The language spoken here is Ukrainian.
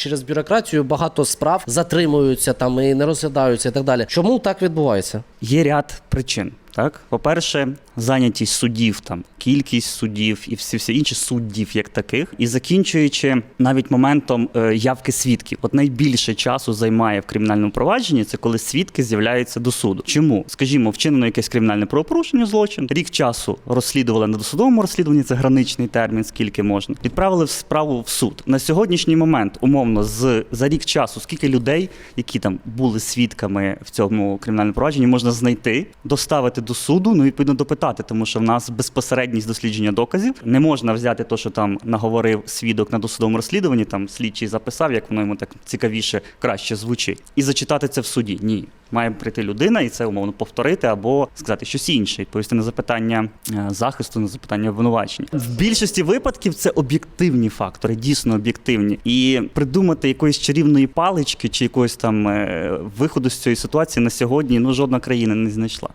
Через бюрократію багато справ затримуються там і не розглядаються, і так далі. Чому так відбувається? Є ряд причин. Так, по-перше, зайнятість суддів, там кількість суддів і всі всі інші суддів, як таких, і закінчуючи навіть моментом е, явки свідків. От найбільше часу займає в кримінальному провадженні це коли свідки з'являються до суду. Чому? Скажімо, вчинено якесь кримінальне правопорушення, злочин, рік часу розслідували на досудовому розслідуванні, це граничний термін, скільки можна. Відправили в справу в суд. На сьогоднішній момент, умовно, з за рік часу, скільки людей, які там були свідками в цьому кримінальному провадженні, можна знайти, доставити до суду, ну відповідно допитати, тому що в нас безпосередність дослідження доказів не можна взяти те, що там наговорив свідок на досудовому розслідуванні, там слідчий записав, як воно йому так цікавіше, краще звучить, і зачитати це в суді. Ні. Має прийти людина і це умовно повторити або сказати щось інше, відповісти на запитання е, захисту, на запитання обвинувачення. В більшості випадків це об'єктивні фактори, дійсно об'єктивні. І придумати якоїсь чарівної палички чи якогось там е, виходу з цієї ситуації на сьогодні ну жодна країна не знайшла.